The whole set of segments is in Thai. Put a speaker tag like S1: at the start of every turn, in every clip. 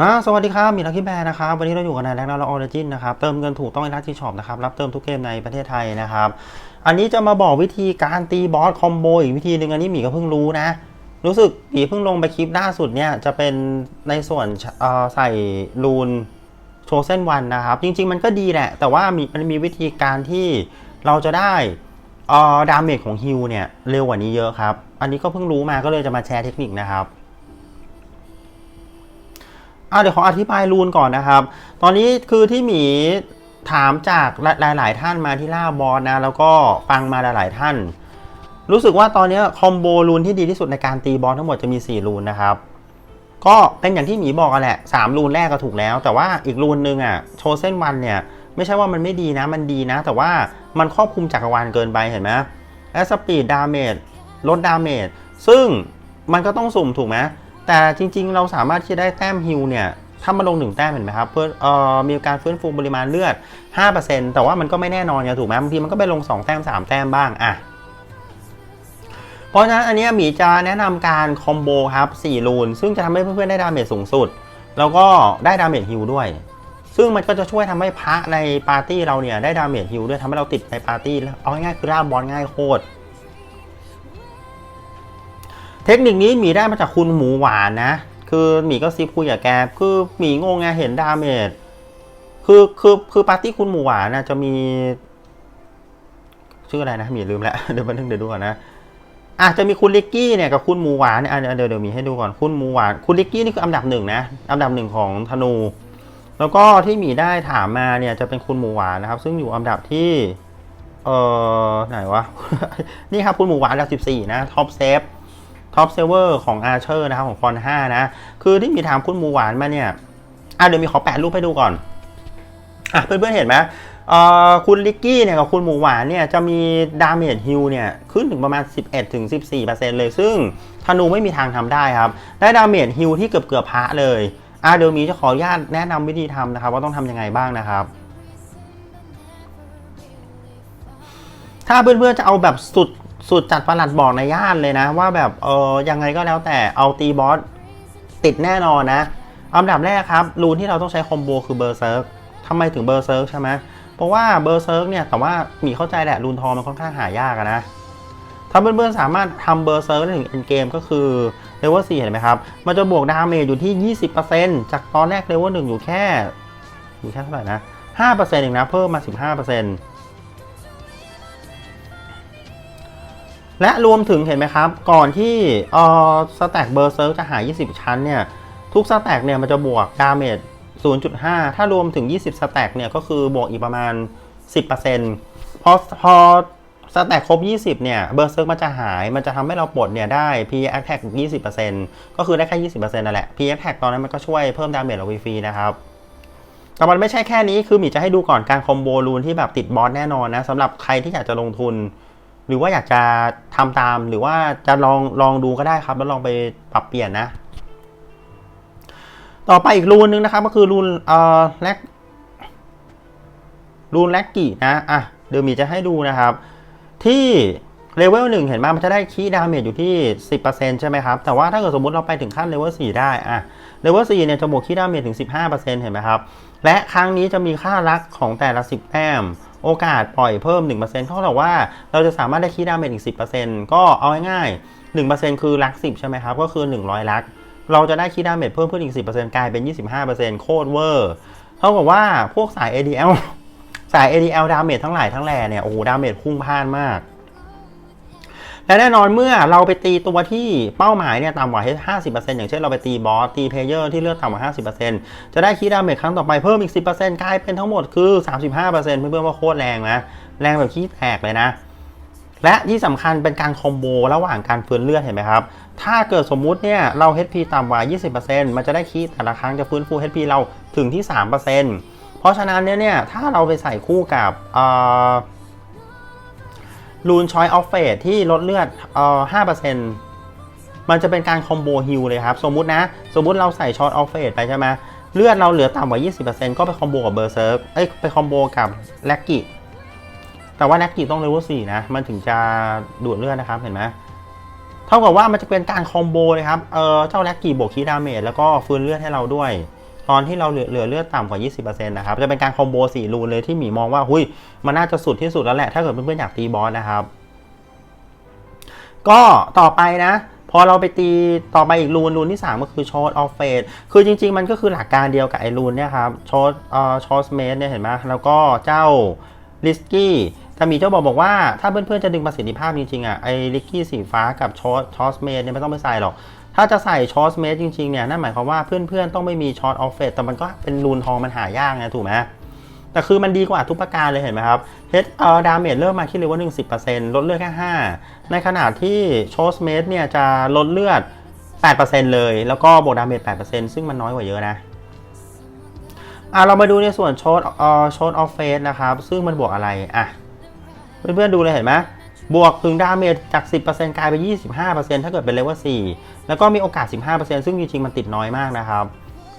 S1: ฮะสวัสดีครับ มีลักกี้แบร์นะครับ วันนี้เราอยู่กันในแรงนาเราออริจินนะครับ เติมเงินถูกต้องในร้านที่ช็อปนะครับ รับเติมทุกเกมในประเทศไทยนะครับ อันนี้จะมาบอกวิธีการตีบอสคอมโบอีกวิธีหนึ่งอันนี้หมีก็เพิ่งรู้นะ รู้สึกหมีเพิ่งลงไปคลิปล่าสุดเนี่ย จะเป็นในส่วนเอ่อใส่รูนโชว์เส้นวันนะครับ จริง ๆ มันก็ดีแหละ แต่ว่ามีมันมีวิธีการที่เราจะได้อ่อดาเมจของฮิลเนี่ยเร็วกว่านี้เยอะครับ อันนี้ก็เพิ่งรู้มาก็เลยจะมาแชร์เทคนิคนะครับ อะเดี๋ยวขออธิบายรูนก่อนนะครับ ตอนนี้คือที่หมีถามจากหลาย ๆ ท่านมาที่ล่าบอสนะ แล้วก็ฟังมาหลาย ๆ ท่าน รู้สึกว่าตอนนี้คอมโบรูนที่ดีที่สุดในการตีบอสทั้งหมดจะมี 4 รูนนะครับ ก็เป็นอย่างที่หมีบอกกันแหละ3รูนแรกก็ถูกแล้ว แต่ว่าอีกรูนหนึ่งอะโชเส้นวันเนี่ย ไม่ใช่ว่ามันไม่ดีนะ มันดีนะ แต่ว่ามันครอบคลุมจักรวาลเกินไปเห็นไหมแอสปีดดาเมจลดดาเมจซึ่งมันก็ต้องสุ่มถูกไหม แต่จริงๆ เราสามารถที่จะได้แต้มฮิลเนี่ยถ้ามาลงหนึ่งแต้มเห็นไหมครับเพื่อเอ่อมีการฟื้นฟูปริมาณเลือด 5%แต่ว่ามันก็ไม่แน่นอนไงถูกไหมบางทีมันก็ไปลง 2 แต้ม 3 แต้มบ้างอะเพราะฉะนั้นอันนี้หมีจะแนะนำการคอมโบครับ4รูนซึ่งจะทำให้เพื่อนๆได้ดาเมจสูงสุด แล้วก็ได้ดาเมจฮิลด้วย ซึ่งมันก็จะช่วยทำให้พระในปาร์ตี้เราเนี่ยได้ดาเมจฮิลด้วยทำให้เราติดในปาร์ตี้แล้วเอาง่ายๆคือล่าบอลง่ายโคตร เทคนิคนี้หมีได้มาจากคุณหมูหวานนะ คือหมีก็ซิปคุยกับแกคือหมีงงไงเห็นดาเมจคือคือคือปาร์ตี้คุณหมูหวานนะจะมี ชื่ออะไรนะหมีลืมแล้วเดี๋ยวมานึงเดี๋ยวดูก่อนนะอาจจะมีคุณลิกกี้เนี่ยกับคุณหมูหวานเนี่ยเดี๋ยวเดี๋ยวมีให้ดูก่อนคุณหมูหวาน คุณลิกกี้นี่คืออันดับหนึ่งนะอันดับหนึ่งของธนู แล้วก็ที่หมีได้ถามมาเนี่ยจะเป็นคุณหมูหวานนะครับ ซึ่งอยู่อันดับที่เอ่อไหนวะ นี่ครับคุณหมูหวานอันดับ14นะท็อปเซฟ ท็อปเซเวอร์ของอาร์เชอร์นะครับ ของฟอน5นะ คือที่มีถามคุณหมูหวานมาเนี่ย อะเดี๋ยวมีขอแปะรูปให้ดูก่อน อะเพื่อนๆเห็นไหมเอ่อคุณลิกกี้เนี่ยกับคุณหมูหวานเนี่ยจะมีดาเมจฮิลเนี่ยขึ้นถึงประมาณ 11ถึง14%เลย ซึ่งธนูไม่มีทางทำได้ครับ ได้ดาเมจฮิลที่เกือบเกือบพระเลยอะเดี๋ยวมีจะขออนุญาตแนะนำวิธีทำนะครับ ว่าต้องทำยังไงบ้างนะครับถ้าเพื่อนๆจะเอาแบบสุด สุดจัดประหลัดบอกในย่านเลยนะ ว่าแบบเออยังไงก็แล้วแต่เอาตีบอสติดแน่นอนนะอันดับแรกครับรูนที่เราต้องใช้คอมโบคือเบอร์เซิร์กทำไมถึงเบอร์เซิร์กใช่ไหมเพราะว่าเบอร์เซิร์กเนี่ยแต่ว่ามีเข้าใจแหละรูนทองมันค่อนข้างหายากนะถ้าเพื่อนๆสามารถทำเบอร์เซิร์กได้ถึงเอ็นเกมก็คือเลเวล4เห็นไหมครับ มันจะบวกดาเมจอยู่ที่ 20%จากตอนแรกเลเวล1อยู่แค่อยู่แค่เท่าไหร่นะ5%เองนะเพิ่มมา 15% และรวมถึงเห็นไหมครับ ก่อนที่เอ่อสแต็กเบอร์เซิร์จะหา 20 ชั้นเนี่ย ทุกสแต็กเนี่ยมันจะบวกดาเมจ0.5 ถ้ารวมถึง 20 สแต็กเนี่ยก็คือบวกอีกประมาณ 10%พอพอสแต็กครบ 20 เนี่ย เบอร์เซิร์กมันจะหาย มันจะทำให้เราปลดเนี่ยได้ P Attack 20%ก็คือได้แค่ 20%นั่นแหละ P Attack ตอนนั้นมันก็ช่วยเพิ่มดาเมจเราฟรีๆนะครับ แต่มันไม่ใช่แค่นี้ คือมีจะให้ดูก่อนการคอมโบรูนที่แบบติดบอสแน่นอนนะสำหรับใครที่อยากจะลงทุน หรือว่าอยากจะทำตามหรือว่าจะลองลองดูก็ได้ครับ แล้วลองไปปรับเปลี่ยนนะ ต่อไปอีกรูนหนึงนะครับ ก็คือรูนเอ่อแลกรูนแลกกี่นะอะเดี๋ยวมีจะให้ดูนะครับ ที่เลเวลหนึ่งเห็นไหมมันจะได้คีย์ดาเมจอยู่ที่ 10%ใช่ไหมครับ แต่ว่าถ้าเกิดสมมติเราไปถึงขั้นเลเวล4ได้อะเลเวล4เนี่ยจะบวกคีย์ดาเมจถึง 15%เห็นไหมครับ และครั้งนี้จะมีค่ารักของแต่ละ 10 แต้ม โอกาสปล่อยเพิ่ม 1%เท่ากับว่าเราจะสามารถได้คีดาเมจอีก 10%ก็เอาง่ายๆ1%คือลัก 10 ใช่ไหมครับ ก็คือ 100รัก เราจะได้คีดาเมจเพิ่มขึ้นอีก 10%กลายเป็น 25%โคตรเวอร์เท่ากับว่าพวกสาย ADL สาย ADL ดาเมจทั้งหลายทั้งแหล่เนี่ยโอ้โหดาเมจพุ่งพล่านมาก และแน่นอนเมื่อเราไปตีตัวที่เป้าหมายเนี่ยต่ำกว่า 50%อย่างเช่นเราไปตีบอสตีเพลเยอร์ที่เลือดต่ำกว่า 50%จะได้คีย์ดาเมจครั้งต่อไปเพิ่มอีก 10%กลายเป็นทั้งหมดคือ 35%เพื่อนๆว่าโคตรแรงนะ แรงแบบขี้แตกเลยนะและที่สำคัญเป็นการคอมโบระหว่างการฟื้นเลือดเห็นไหมครับ ถ้าเกิดสมมุติเนี่ยเรา HP ต่ำกว่า 20%มันจะได้คีย์แต่ละครั้งจะฟื้นฟู HP เราถึงที่ 3%เพราะฉะนั้นเนี่ยเนี่ยถ้าเราไปใส่คู่กับเอ่อ รูนชอยออฟเฟสที่ลดเลือดเอ่อ5%มันจะเป็นการคอมโบฮิลเลยครับ สมมุตินะ สมมุติเราใส่ช็อตออฟเฟสไปใช่ไหมเลือดเราเหลือต่ำกว่า 20%ก็ไปคอมโบกับเบอร์เซิร์กเอ้ยไปคอมโบกับแลกกิแต่ว่าแลกกิต้องเลเวล4นะ มันถึงจะดูดเลือดนะครับเห็นไหมเท่ากับว่ามันจะเป็นการคอมโบเลยครับเออเจ้าแลกกิบวกคีดาเมจแล้วก็ฟื้นเลือดให้เราด้วย ตอนที่เราเหลือเหลือเลือดต่ำกว่า 20%นะครับจะเป็นการคอมโบ4รูนเลยที่หมีมองว่าหุยมันน่าจะสุดที่สุดแล้วแหละถ้าเกิดเพื่อนๆอยากตีบอสนะครับ ก็ต่อไปนะพอเราไปตีต่อไปอีกรูนรูนที่ 3 ก็คือชอตออฟเฟสคือจริง ๆ มันก็คือหลักการเดียวกับไอรูนเนี่ยครับชอตเอ่อชอสเมสเนี่ยเห็นไหมแล้วก็เจ้าลิสกี้แต่มีเจ้าบอกบอกว่าถ้าเพื่อนๆจะดึงประสิทธิภาพจริงๆอะไอลิสกี้สีฟ้ากับชอตชอสเมสเนี่ยไม่ต้องไปใส่หรอก ถ้าจะใส่ชอตเมสจริงๆเนี่ยนั่นหมายความว่าเพื่อนๆต้องไม่มีชอตออฟเฟสแต่มันก็เป็นรูนทองมันหายากไงถูกไหมแต่คือมันดีกว่าทุกประการเลยเห็นไหมครับเฮดเอ่อดาเมจเริ่มมาที่เลเวลหนึ่งสิบเปอร์เซ็นต์ลดเลือดแค่ห้าในขณะที่โชสเมสเนี่ยจะลดเลือดแปดเปอร์เซ็นต์เลย แล้วก็บวกดาเมจแปดเปอร์เซ็นต์ซึ่งมันน้อยกว่าเยอะนะอะเรามาดูในส่วนโชดเอ่อชดออฟเฟสนะครับซึ่งมันบวกอะไรอะเพื่อนๆดูเลยเห็นไหม บวกถึงดาเมจจาก 10%กลายเป็น 25%ถ้าเกิดเป็นเลเวล4แล้วก็มีโอกาส 15%ซึ่งจริงๆมันติดน้อยมากนะครับ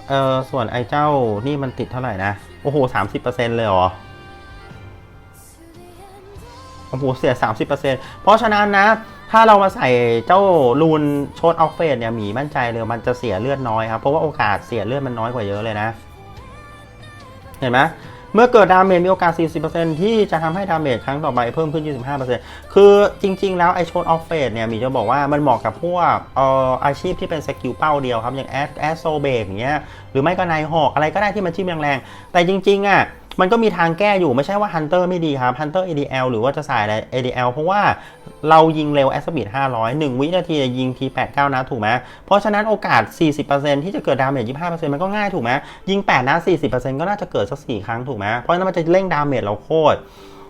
S1: เออส่วนไอ้เจ้านี่มันติดเท่าไหร่นะ โอ้โห 30%เลยเหรอ โอ้โห เสีย 30%เพราะฉะนั้นนะ ถ้าเรามาใส่เจ้ารูนโชดออฟเฟสเนี่ยหมีมั่นใจเลยมันจะเสียเลือดน้อยครับ เพราะว่าโอกาสเสียเลือดมันน้อยกว่าเยอะเลยนะ เห็นไหม มื่อเกิดดาเมจมีโอกาส 40%ที่จะทำให้ดาเมจครั้งต่อไปเพิ่มขึ้น 25%คือจริง ๆ แล้วไอโชดออฟเฟสเนี่ยมีจะบอกว่ามันเหมาะกับพวกเอ่ออาชีพที่เป็นสกิลเป้าเดียวครับ อย่างแอสแอสโซเบกอย่างเงี้ยหรือไม่ก็นายหอกอะไรก็ได้ที่มันจิ้มแรงๆแต่จริงๆอะ มันก็มีทางแก้อยู่ไม่ใช่ว่าฮันเตอร์ไม่ดีครับฮันเตอร์ ADL หรือว่าจะใส่อะไร ADL เพราะว่าเรายิงเร็วแอสบิด500 1 วินาทียิงที8 9นัดถูกไหมเพราะฉะนั้นโอกาส 40%ที่จะเกิดดาเมจ25%มันก็ง่ายถูกไหมยิง8นัด40%ก็น่าจะเกิดสัก4ครั้งถูกไหมเพราะฉะนั้นมันจะเร่งดาเมจเราโคตร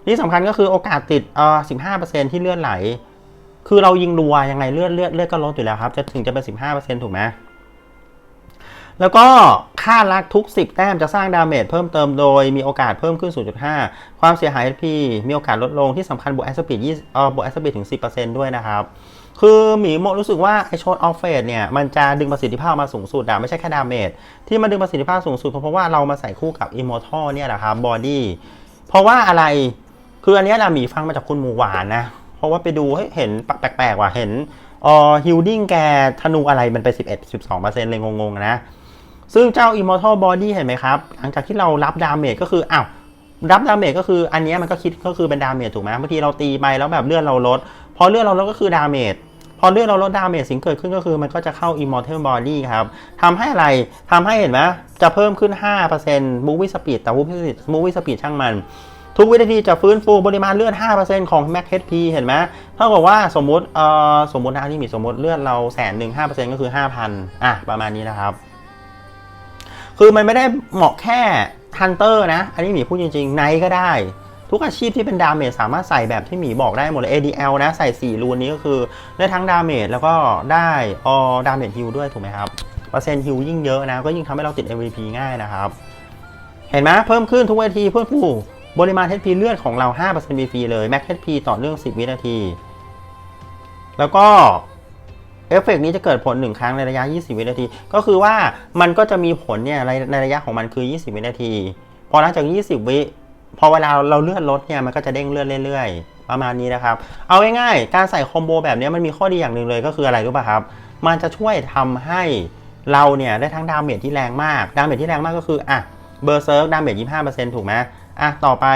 S1: ที่สำคัญก็คือโอกาสติดเอ่อ15%ที่เลือดไหล คือเรายิงรัวยังไงเลือดเลือดเลือดก็ลดอยู่แล้วครับจะถึงจะเป็น 15%ถูกไหม แล้วก็ค่ารักทุก 10 แต้มจะสร้างดาเมจเพิ่มเติมโดยมีโอกาสเพิ่มขึ้น 0.5 ความเสียหาย HP มีโอกาสลดลงที่สำคัญบวกแอสปีด20เอ่อบวกแอสปีดถึง 10%ด้วยนะครับ คือหมีโมรู้สึกว่าไอโชดออฟเฟสเนี่ย มันจะดึงประสิทธิภาพมาสูงสุดอะไม่ใช่แค่ดาเมจที่มันดึงประสิทธิภาพสูงสุดเพราะว่าเรามาใส่คู่กับ Immortal เนี่ยแหละครับบอดี้เพราะว่าอะไรคืออันนี้นะหมีฟังมาจากคุณหมูหวานนะเพราะว่าไปดูเห็นแปลกๆว่ะเห็นเอ่อฮิลดิ้งแกธนูอะไรมันไป 11-12%เลยงงๆนะ ซึ่งเจ้า Immortal Body เห็นไหมครับ หลังจากที่เรารับดาเมจก็คืออ้าวรับดาเมจก็คืออันนี้มันก็คิดก็คือเป็นดาเมจถูกไหมบางทีเราตีไปแล้วแบบเลือดเราลด พอเลือดเราลดก็คือดาเมจพอเลือดเราลดดาเมจสิ่งเกิดขึ้นก็คือมันก็จะเข้า Immortal Body ครับทำให้อะไรทำให้เห็นไหมจะเพิ่มขึ้น 5% Movie Speed แต่ Movie Speed Movie Speed ช่างมัน ทุกวินาทีจะฟื้นฟูปริมาณเลือด 5%ของ Max HP เห็นไหมเท่ากับว่าสมมติเอ่อสมมตินะนี่มีสมมติเลือดเราแสนหนึ่ง5%ก็คือ 5,000อะประมาณนี้นะครับ คือมันไม่ได้เหมาะแค่ฮันเตอร์นะ อันนี้หมีพูดจริงๆไนท์ก็ได้ ทุกอาชีพที่เป็นดาเมจสามารถใส่แบบที่หมีบอกได้หมดเลย ADL นะ ใส่ 4 รูนนี้ก็คือได้ทั้งดาเมจแล้วก็ได้ออดาเมจฮิลด้วยถูกไหมครับ เปอร์เซ็นต์ฮิลยิ่งเยอะนะ ก็ยิ่งทำให้เราติด MVP ง่ายนะครับ เห็นไหมเพิ่มขึ้นทุกวินาทีเพื่อผู้ปริมาณ HP เลือดของเรา 5% BP เลย Max HP ต่อเนื่อง 10 วินาที แล้วก็ เอฟเฟกต์นี้จะเกิดผล 1 ครั้งในระยะ 20 วินาที ก็คือว่ามันก็จะมีผลเนี่ยในในระยะของมันคือ 20 วินาที พอหลังจาก 20 วิพอเวลาเราเลื่อนลดเนี่ยมันก็จะเด้งเลื่อนเรื่อยๆ ประมาณนี้นะครับ เอาง่ายๆ การใส่คอมโบแบบนี้มันมีข้อดีอย่างหนึ่งเลยก็คืออะไรรู้ป่ะครับ มันจะช่วยทำให้เราเนี่ยได้ทั้งดาเมจที่แรงมาก ดาเมจที่แรงมากก็คืออะเบอร์เซิร์กดาเมจ 25%ถูกไหมอะต่อไป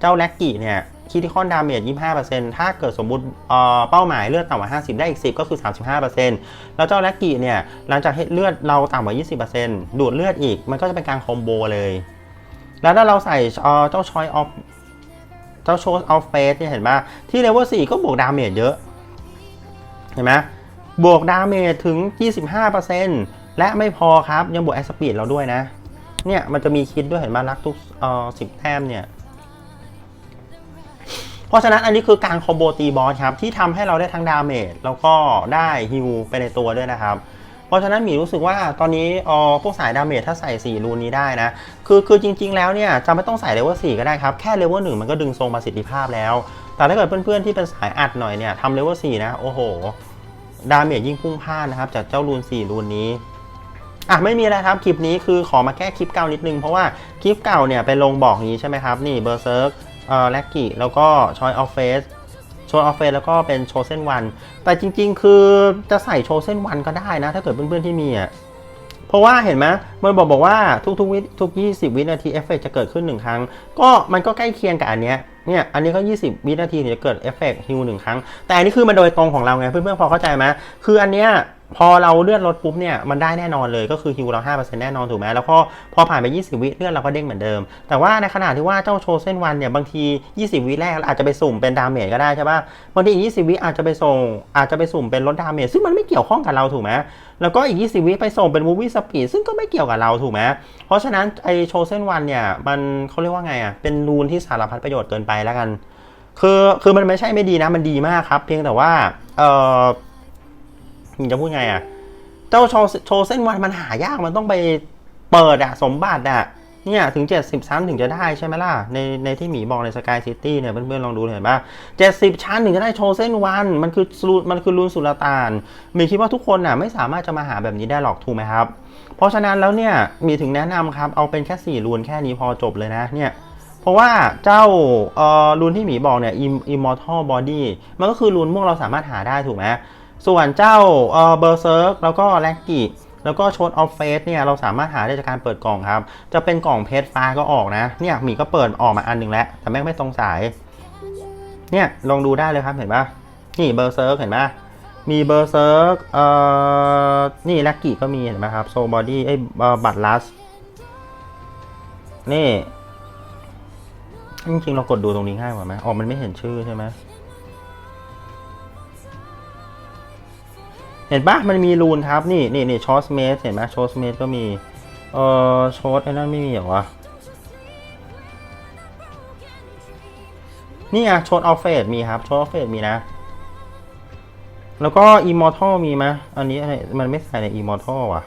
S1: เจ้าแล็กกี้เนี่ย คิติคอนดาเมจ25%ถ้าเกิดสมมุติเอ่อเป้าหมายเลือดต่ำกว่า 50 ได้อีก 10 ก็คือ 35%แล้วเจ้าแล็กกี้เนี่ยหลังจากให้เลือดเราต่ำกว่า 20%ดูดเลือดอีกมันก็จะเป็นการคอมโบเลย แล้วถ้าเราใส่เอ่อเจ้าชอยออฟเจ้าโชว์ออฟเฟสเนี่ยเห็นไหมที่เลเวล4ก็บวกดาเมจเยอะ เห็นไหมบวกดาเมจถึง 25%และไม่พอครับยังบวกแอสปีดเราด้วยนะเนี่ยมันจะมีคิดด้วยเห็นไหมรักทุกเอ่อสิบแต้มเนี่ย ราะฉะนั้นอันนี้คือการคอมโบตีบอสครับที่ทำให้เราได้ทั้งดาเมจแล้วก็ได้ฮิลไปในตัวด้วยนะครับเพราะฉะนั้นหมีรู้สึกว่าตอนนี้เออพวกสายดาเมจถ้าใส่ 4 รูนนี้ได้นะ คือคือจริง ๆ แล้วเนี่ยจะไม่ต้องใส่เลเวล4ก็ได้ครับ แค่เลเวล1มันก็ดึงทรงประสิทธิภาพแล้ว แต่ถ้าเกิดเพื่อนๆที่เป็นสายอัดหน่อยเนี่ยทำเลเวล4นะ โอ้โห ดาเมจยิ่งพุ่งพล่านนะครับ จากเจ้ารูน 4 รูนนี้อะไม่มีอะไรครับ คลิปนี้คือขอมาแก้คลิปเก่านิดนึง เพราะว่าคลิปเก่าเนี่ยไปลงบอกอย่างนี้ใช่ไหมครับ นี่เบอร์เซิร์ก เอ่อแลกกี้แล้วก็ชอยออฟเฟสโชว์ออฟเฟสแล้วก็เป็นโชว์เส้นวัน แต่จริง ๆ คือจะใส่โชว์เส้นวันก็ได้นะ ถ้าเกิดเพื่อนๆที่มีอะเพราะว่าเห็นไหมมันบอกบอกว่าทุกๆวิทุก 20 วินาทีเอฟเฟกจะเกิดขึ้นหนึ่งครั้ง ก็มันก็ใกล้เคียงกับอันเนี้ยเนี่ยอันนี้ก็ 20 วินาทีถึงจะเกิดเอฟเฟกฮิวหนึ่งครั้ง แต่อันนี้คือมันโดยตรงของเราไงเพื่อนๆพอเข้าใจไหมคืออันเนี้ย พอเราเลื่อนรถปุ๊บเนี่ยมันได้แน่นอนเลยก็คือฮิวเรา 5%แน่นอนถูกไหมแล้วก็พอผ่านไป 20 วิเลื่อนเราก็เด้งเหมือนเดิม แต่ว่าในขณะที่ว่าเจ้าโชว์เส้นวันเนี่ยบางที 20 วิแรกอาจจะไปสุ่มเป็นดาเมจก็ได้ใช่ป่ะบางทีอีก 20 วิอาจจะไปส่งอาจจะไปสุ่มเป็นลดดาเมจซึ่งมันไม่เกี่ยวข้องกับเราถูกไหมแล้วก็อีก 20 วิไปส่งเป็นมูวี่สปีดซึ่งก็ไม่เกี่ยวกับเราถูกไหมเพราะฉะนั้นไอโชว์เส้นวันเนี่ยมันเขาเรียกว่าไงอะเป็นรูนที่สารพัดประโยชน์เกินไปแล้วกัน คือคือมันไม่ใช่ไม่ดีนะมันดีมากครับ เพียงแต่ว่าเออ จะพูดไงอะ เจ้าโชว์โชเส้นวันมันหายากมันต้องไปเปิดอะสมบัติอะเนี่ยถึง 70 ชั้นถึงจะได้ใช่ไหมล่ะ ในในที่หมีบอกในสกายซิตี้เนี่ยเพื่อนๆลองดูเห็นปะ70 ชั้นถึงจะได้โชว์เส้นวัน มันคือรูมันคือรูนสุลต่านหมีคิดว่าทุกคนน่ะไม่สามารถจะมาหาแบบนี้ได้หรอกถูกไหมครับ เพราะฉะนั้นแล้วเนี่ยมีถึงแนะนำครับ เอาเป็นแค่4รูนแค่นี้พอจบเลยนะเนี่ยเพราะว่าเจ้าเอ่อรูนที่หมีบอกเนี่ย Im- immortal body มันก็คือรูนม่วงเราสามารถหาได้ถูกไหม ส่วนเจ้าเอ่อ berserk แล้วก็แลกกิแล้วก็ชดออฟเฟสเนี่ยเราสามารถหาได้จากการเปิดกล่องครับ จะเป็นกล่องเพชรฟ้าก็ออกนะ เนี่ยหมีก็เปิดออกมาอันหนึ่งแล้ว แต่แม่งไม่ตรงสาย เนี่ยลองดูได้เลยครับเห็นปะนี่เบอร์เซิร์กเห็นปะมีเบอร์เซิร์กเอ่อ นี่แลกกิก็มีเห็นไหมครับโซบอดี้ไอ้บัตลัส นี่ จริงๆ เรากดดูตรงนี้ง่ายกว่าไหมอ๋อ มันไม่เห็นชื่อใช่ไหม เห็นปะมันมีรูนครับนี่นี่นี่ชอสเมสเห็นไหมชอสเมสก็มี เอ่อชอสไอ้นั่นไม่มีเหรอวะนี่อะชอสอัลเฟดมีครับชอสอัลเฟดมีนะ แล้วก็อิมมอร์ทัลมีไหมอันนี้อะไรมันไม่ใส่ในอิมมอร์ทัลอะ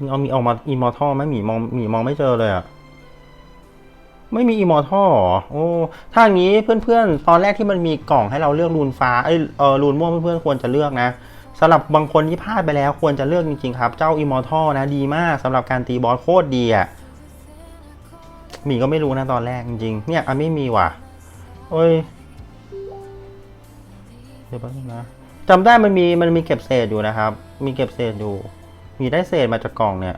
S1: มีเอามีออกมาอิมมอร์ทัลไหมหมีมองหมีมองไม่เจอเลยอะ ไม่มีอิมมอร์ทัลหรอ โอ้ ถ้าอย่างนี้เพื่อนๆ ตอนแรกที่มันมีกล่องให้เราเลือกรูนฟ้า เอ้ยเออรูนม่วงเพื่อนๆ ควรจะเลือกนะสำหรับบางคนที่พลาดไปแล้วควรจะเลือกจริงๆครับ เจ้าอิมมอร์ทัลนะดีมากสำหรับการตีบอสโคตรดีอะหมีก็ไม่รู้นะตอนแรกจริงๆ เนี่ยอันไม่มีว่ะ โอ้ย เดี๋ยวแป๊บนึงนะจำได้มันมีมันมีเก็บเศษอยู่นะครับ มีเก็บเศษอยู่ มีได้เศษมาจากกล่องเนี่ย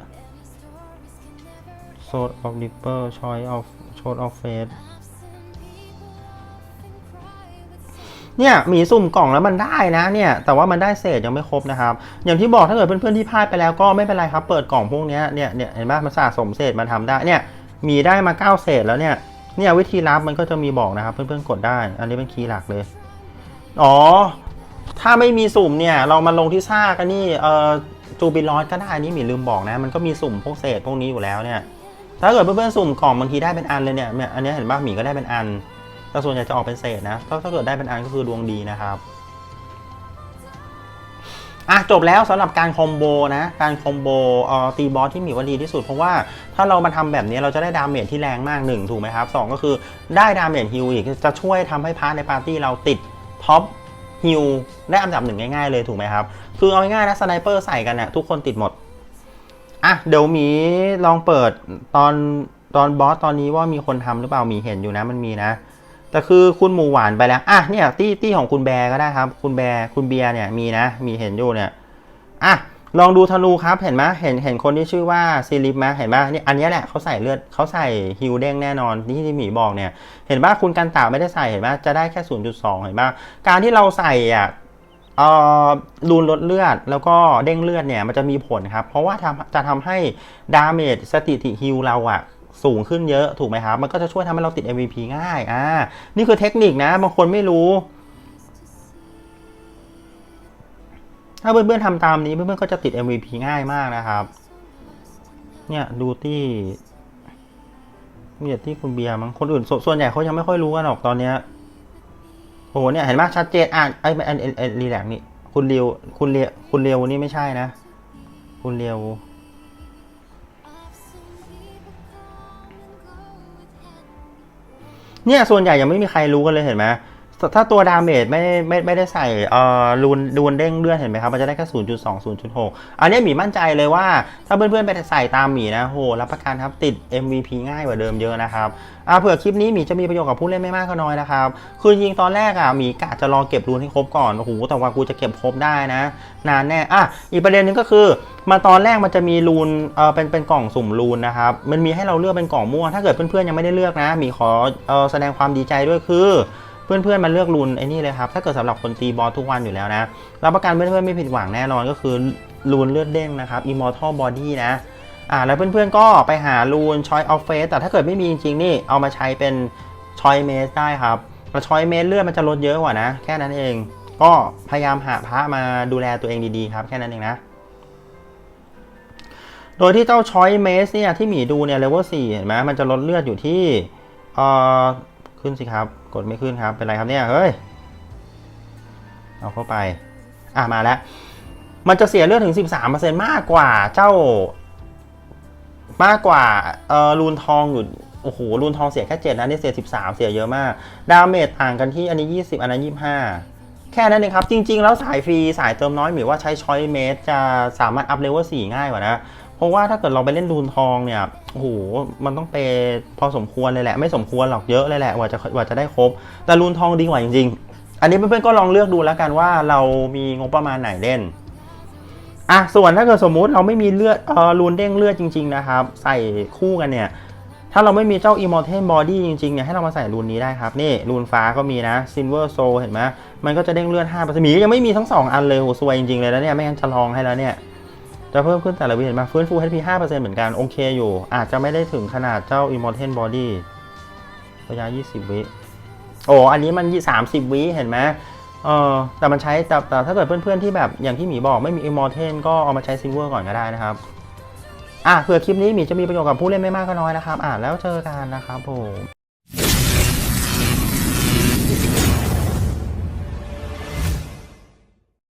S1: โซดออฟดิปเปอร์ชอยออฟ ชดออฟเฟสเนี่ยมีสุ่มกล่องแล้วมันได้นะเนี่ย แต่ว่ามันได้เศษยังไม่ครบนะครับ อย่างที่บอกถ้าเกิดเพื่อนๆที่พลาดไปแล้วก็ไม่เป็นไรครับเปิดกล่องพวกนี้เนี่ยเนี่ยเห็นไหมมันสะสมเศษมาทำได้เนี่ยมีได้มาเก้าเศษแล้วเนี่ยเนี่ยวิธีรับมันก็จะมีบอกนะครับเพื่อนๆกดได้ อันนี้เป็นคีย์หลักเลย อ๋อ ถ้าไม่มีสุ่มเนี่ยเรามาลงที่ซ่ากันนี่เอ่อจูบิลอสก็ได้อันนี้หมีลืมบอกนะ มันก็มีสุ่มพวกเศษพวกนี้อยู่แล้วเนี่ย ถ้าเกิดเพื่อนๆสุ่มกล่องบางทีได้เป็นอันเลยเนี่ยเนี่ยอันนี้เห็นป่ะหมีก็ได้เป็นอันแต่ส่วนใหญ่จะออกเป็นเศษนะถ้าถ้าเกิดได้เป็นอันก็คือดวงดีนะครับอะจบแล้วสำหรับการคอมโบนะการคอมโบเอ่อตีบอสที่หมีว่าดีที่สุด เพราะว่าถ้าเรามาทำแบบนี้เราจะได้ดาเมจที่แรงมากหนึ่งถูกไหมครับสองก็คือได้ดาเมจฮิลอีกจะช่วยทำให้พาร์ทในปาร์ตี้เราติดท็อปฮิลได้อันดับหนึ่งง่ายๆเลยถูกไหมครับ คือเอาง่ายๆนะสไนเปอร์ใส่กันเนี่ยทุกคนติดหมด อะเดี๋ยวหมีลองเปิดตอนตอนบอสตอนนี้ว่ามีคนทำหรือเปล่าหมีเห็นอยู่นะมันมีนะ แต่คือคุณหมูหวานไปแล้วอะเนี่ยตี้ตี้ของคุณแบร์ก็ได้ครับ คุณแบร์คุณเบียร์เนี่ยมีนะ มีเห็นอยู่เนี่ยอะลองดูธนูครับเห็นไหมเห็นเห็นคนที่ชื่อว่าซิลิฟไหมเห็นไหมนี่อันนี้แหละเขาใส่เลือดเขาใส่ฮิวเด้งแน่นอนที่ที่หมีบอกเนี่ย เห็นป่ะคุณกันตาไม่ได้ใส่เห็นป่ะจะได้แค่ 0.2 เห็นป่ะการที่เราใส่อะ รูนลดเลือดแล้วก็เด้งเลือดเนี่ยมันจะมีผลครับ เพราะว่าจะทำให้ดาเมจสถิติฮิลเราอะสูงขึ้นเยอะถูกไหมครับ มันก็จะช่วยทำให้เราติด MVP ง่ายอ่านี่คือเทคนิคนะ บางคนไม่รู้ ถ้าเพื่อนๆทำตามนี้เพื่อนๆก็จะติด MVP ง่ายมากนะครับ เนี่ยดูที่มีแต่ที่คุณเบียร์มั้งคนอื่น ส่วนใหญ่เขายังไม่ค่อยรู้กันหรอกตอนเนี้ย โอ้โหเนี่ยเห็นไหมชัดเจนอ่าไอ้ไอ้ไอ้ไอ้รีแลกซ์นี่คุณเรียวคุณเรียวคุณเรียวนี่ไม่ใช่นะ คุณเรียวเนี่ยส่วนใหญ่ยังไม่มีใครรู้กันเลยเห็นไหม ถ้าตัวดาเมจไม่ไม่ไม่ได้ใส่เอ่อรูนรูนเด้งเลือดเห็นไหมครับ มันจะได้แค่0.2 0.6อันนี้หมีมั่นใจเลยว่า ถ้าเพื่อนๆไปใส่ตามหมีนะโหรับประกันครับติด MVP ง่ายกว่าเดิมเยอะนะครับอ่าเผื่อคลิปนี้หมีจะมีประโยชน์กับผู้เล่นไม่มากก็น้อยนะครับ คือจริงตอนแรกอะหมีกะจะรอเก็บรูนให้ครบก่อนโอ้โหแต่ว่ากูจะเก็บครบได้นะ นานแน่อะอีกประเด็นหนึงก็คือมาตอนแรกมันจะมีรูนเออเป็นเป็นกล่องสุ่มรูนนะครับมันมีให้เราเลือกเป็นกล่องม่วงถ้าเกิดเพื่อนๆยังไม่ได้เลือกนะหมีขอเออแสดงความดีใจด้วยคือ เพื่อนๆมาเลือกรูนไอ้นี่เลยครับ ถ้าเกิดสำหรับคนตีบอลทุกวันอยู่แล้วนะ รับประกันเพื่อนๆไม่ผิดหวังแน่นอนก็คือรูนเลือดเด้งนะครับ Immortal Body นะ อ่า แล้วเพื่อนๆก็ไปหารูน Choice of Fate แต่ถ้าเกิดไม่มีจริงๆ นี่เอามาใช้เป็น Choice Maze ได้ครับแล้ว Choice Maze เลือดมันจะลดเยอะกว่านะ แค่นั้นเอง ก็พยายามหาพระมาดูแลตัวเองดีๆ ครับ แค่นั้นเองนะ โดยที่เจ้า Choice Maze เนี่ยที่หมีดูเนี่ย level 4เห็นไหมมันจะลดเลือดอยู่ที่เอ่อ ขึ้นสิครับ กดไม่ขึ้นครับ เป็นไรครับเนี่ย เฮ้ย เอาเข้าไป อะมาแล้ว มันจะเสียเลือดถึง 13%มากกว่าเจ้า มากกว่าเอ่อรูนทองอยู่ โอ้โห รูนทองเสียแค่ 7นะนี่เสีย 13 เสียเยอะมาก ดาเมจต่างกันที่อันนี้ 20 อันนั้น 25 แค่นั้นเองครับ จริง ๆ แล้วสายฟรีสายเติมน้อยหรือว่าใช้ชอยเมสจะสามารถอัพเลเวล4ง่ายกว่านะ ราะว่าถ้าเกิดเราไปเล่นรูนทองเนี่ยโอ้โหมันต้องเปพอสมควรเลยแหละ ไม่สมควรหรอกเยอะเลยแหละกว่าจะกว่าจะได้ครบ แต่รูนทองดีกว่าจริงๆ อันนี้เพื่อนๆก็ลองเลือกดูแล้วกันว่าเรามีงบประมาณไหนเล่นอะส่วนถ้าเกิดสมมุติเราไม่มีเลือดเอ่อรูนเด้งเลือดจริง ๆนะครับ ใส่คู่กันเนี่ยถ้าเราไม่มีเจ้า Immortal Body จริงๆเนี่ยให้เรามาใส่รูนนี้ได้ครับ นี่รูนฟ้าก็มีนะ Silver Soul เห็นไหมมันก็จะเด้งเลือด5%หมียังไม่มีทั้ง 2 อันเลยโหซวยจริงๆเลยแล้วเนี่ยไม่งั้นจะลองให้แล้วเนี่ย จะเพิ่มขึ้นแต่ละวิเห็นไหมฟื้นฟู HP 5%เหมือนกัน โอเคอยู่ อาจจะไม่ได้ถึงขนาดเจ้า Immortal Body ระยะ 20 วิ โอ้ อันนี้มัน 30 วิเห็นไหมเออแต่มันใช้แต่แต่ถ้าเกิดเพื่อนๆที่แบบอย่างที่หมีบอกไม่มี Immortal ก็เอามาใช้ Silver ก่อนก็ได้นะครับ อะเผื่อคลิปนี้หมีจะมีประโยชน์กับผู้เล่นไม่มากก็น้อยนะครับ อะแล้วเจอกันนะครับผม